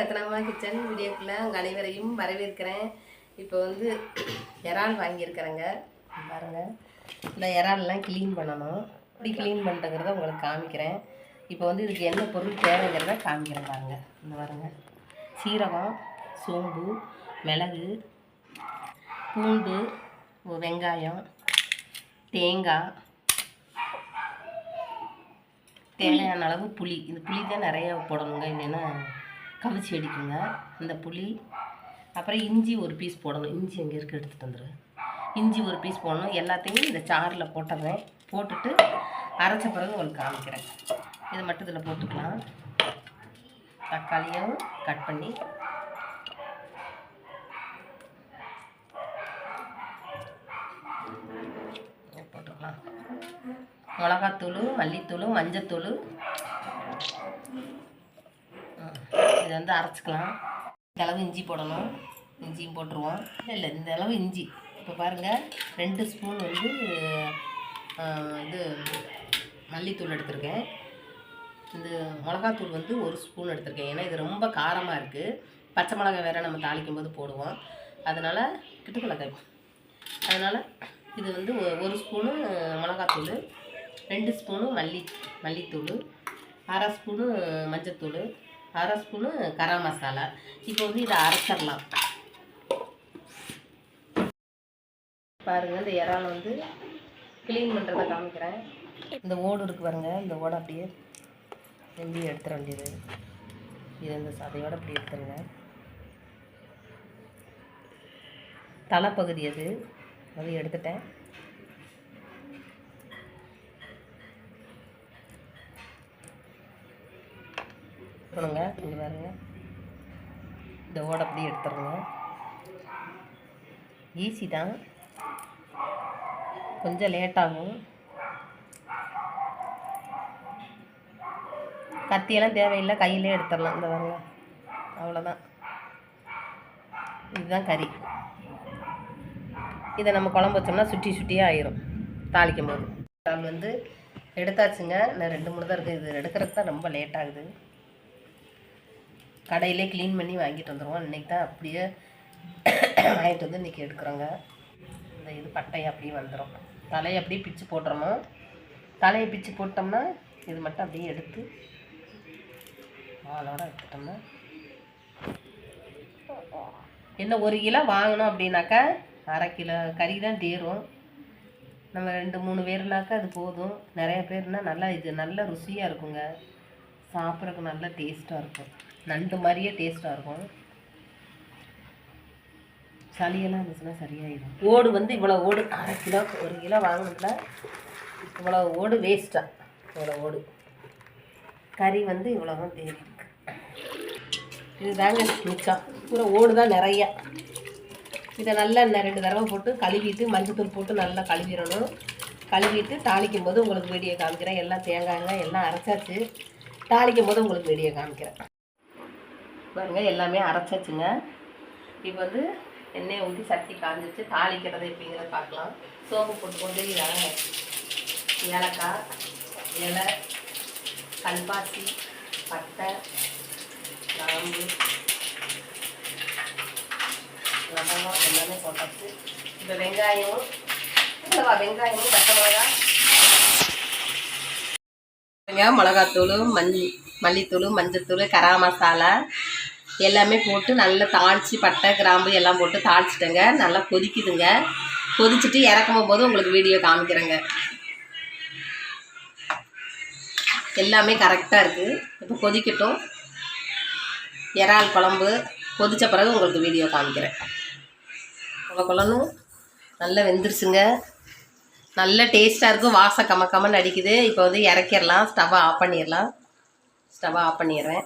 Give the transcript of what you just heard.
ரத்னமா kitchen வீடியோக்குள்ளே உங்கள் அனைவரையும் வரவேற்கிறேன். இப்போ வந்து இறால் வாங்கியிருக்கிறேங்க. பாருங்கள் இந்த இறால்லாம் க்ளீன் பண்ணணும். இப்படி க்ளீன் பண்ணுறங்கிறத உங்களுக்கு காமிக்கிறேன். இப்போ வந்து இதுக்கு என்ன பொருள் தேவைங்கிறத காமிக்கிறேன் பாருங்கள் இந்த பாருங்க. சீரகம் சோம்பு மிளகு பூண்டு வெங்காயம் தேங்காய் தேவையான அளவு புளி. இந்த புளி தான் நிறையா போடணுங்க. இல்லைன்னா கவிச்சி அடிக்குங்க இந்த புளி. அப்புறம் இஞ்சி ஒரு பீஸ் போடணும். இஞ்சி எங்கே இருக்க? எடுத்துகிட்டு வந்துரு. இஞ்சி ஒரு பீஸ் போடணும். எல்லாத்தையும் இந்த சாறில் போட்டுறேன். போட்டுட்டு அரைச்ச பிறகு உங்களுக்கு காமிக்கிறேன். இதை மட்டும் இதில் போட்டுக்கலாம். தக்காளியும் கட் பண்ணி. போட்டுக்கலாம். மிளகாத்தூள் மல்லித்தூள் மஞ்சத்தூள். இதை வந்து அரைச்சிக்கலாம். இந்த அளவு இஞ்சி போடணும். இஞ்சியும் போட்டுருவோம். இல்லை இந்த அளவு இஞ்சி. இப்போ பாருங்கள் ரெண்டு ஸ்பூன் வந்து இது மல்லித்தூள் எடுத்திருக்கேன். இந்த மிளகாத்தூள் வந்து ஒரு ஸ்பூன் எடுத்திருக்கேன். ஏன்னா இது ரொம்ப காரமாக இருக்குது பச்சை மிளகாய் வேறு நம்ம தாளிக்கும் போது போடுவோம். அதனால் கிட்டுக்கலக்காய் அதனால் இது வந்து ஒ- ஒரு ஸ்பூனு மிளகாத்தூள் ரெண்டு ஸ்பூனு மல்லி மல்லித்தூள் அரை ஸ்பூனு மஞ்சத்தூள் அரை ஸ்பூனு கரம் மசாலா. இப்போ வந்து இதை அரைச்சிடலாம். பாருங்கள் இந்த இறால் வந்து க்ளீன் பண்ணுறத காமிக்கிறேன். இந்த ஓடு இருக்கு பாருங்க இந்த ஓடை அப்படியே நெம்பி எடுத்துட வேண்டியது. இது இந்த சதையோடு அப்படி எடுத்துருங்க. தலைப்பகுதி அது. அது எடுத்துட்டேன். சொல்லுங்க இங்கே பாருங்க. இந்த ஓடை அப்படியே எடுத்துருங்க ஈஸி தான். கொஞ்சம் லேட்டாகும் கத்தியெல்லாம் தேவையில்லை. கையிலே எடுத்துடலாம். இந்த பாருங்க. அவ்வளோதான் இதுதான் கறி. இதை நம்ம குழம்பு வச்சோம்னா சுட்டி சுட்டியாக ஆயிரும். தாளிக்கும் போது இறால் வந்து எடுத்தாச்சுங்க. நான் ரெண்டு மூணு தான் இருக்குது இது எடுக்கிறதுக்கு தான் ரொம்ப லேட் ஆகுது. கடையிலே க்ளீன் பண்ணி வாங்கிட்டு வந்துடுவோம் இன்றைக்கி தான் அப்படியே வாங்கிட்டு வந்து இன்றைக்கி எடுக்கிறோங்க. இந்த இது பட்டை அப்படியே வந்துடும் தலையை அப்படியே பிச்சு போட்டுறணும் தலையை பிச்சு போட்டோம்னா இது மட்டும் அப்படியே எடுத்து வாழோட எடுத்துட்டோம்னா. என்ன ஒரு கிலோ வாங்கினோம் அப்படின்னாக்கா அரை கிலோ. கறி தான் தேரும். நம்ம ரெண்டு மூணு பேர்னாக்கா அது போதும். நிறைய பேர்னா நல்லா இது நல்ல ருசியாக இருக்குங்க. சாப்பிட்றதுக்கு நல்ல டேஸ்ட்டாக இருக்கும். நண்டு மாதிரியே டேஸ்ட்டாக இருக்கும். சளியெல்லாம் இருந்துச்சுன்னா சரியாயிடும். ஓடு வந்து இவ்வளோ ஓடு அரை கிலோ ஒரு கிலோ வாங்கினதுல இவ்வளோ ஓடு வேஸ்ட்டாக இவ்வளோ ஓடு. கறி வந்து இவ்வளோ தான் தேடி இருக்கு. இதுதாங்க மிச்சம். பூரா ஓடு தான் நிறையா. இதை நல்லா ரெண்டு தடவை போட்டு கழுவிட்டு மஞ்சத்தூள் போட்டு நல்லா கழுவிடணும். கழுவிட்டு தாளிக்கும் போது உங்களுக்கு வீடியோ காமிக்கிறேன். எல்லாம் தேங்காய்ங்க எல்லாம் அரைச்சாச்சு. தாளிக்கும் போது உங்களுக்கு வீடியோ காமிக்கிறேன். பாருங்க எல்லாமே அரைச்சாச்சுங்க. இப்போ வந்து எண்ணெயை ஊற்றி சட்டி காஞ்சிச்சு தாளிக்கிறது எப்படிங்கிறத பார்க்கலாம். சோம்பு போட்டு கொண்டு இலை ஏலக்காய் இலை கல்பாசி பட்டை கிராம்பு லவங்கம் எல்லாமே போட்டாச்சு. இப்போ வெங்காயம் இல்லைவா வெங்காயமும் பச்சை மிளகாய் வெங்காயம் மிளகாத்தூள் மஞ் மல்லித்தூள் மஞ்சத்தூள் கரா மசாலா எல்லாமே போட்டு நல்லா தாளித்து பட்டை கிராம்பு எல்லாம் போட்டு தாளிச்சிட்டேங்க. நல்லா கொதிக்குதுங்க. கொதிச்சுட்டு இறக்கும் போது உங்களுக்கு வீடியோ காமிக்கிறேங்க. எல்லாமே கரெக்டாக இருக்குது இப்போ கொதிக்கட்டும். இறால் குழம்பு கொதித்த பிறகு உங்களுக்கு வீடியோ காமிக்கிறேன். உங்கள் குழம்பு நல்லா வெந்துருச்சுங்க. நல்ல டேஸ்ட்டாக இருக்கும். வாசம் கம கமன்னு அடிக்குது. இப்போ வந்து இறக்கிடலாம். ஸ்டவ்வை ஆஃப் பண்ணிடலாம். ஸ்டவ்வை ஆஃப் பண்ணிடுறேன்.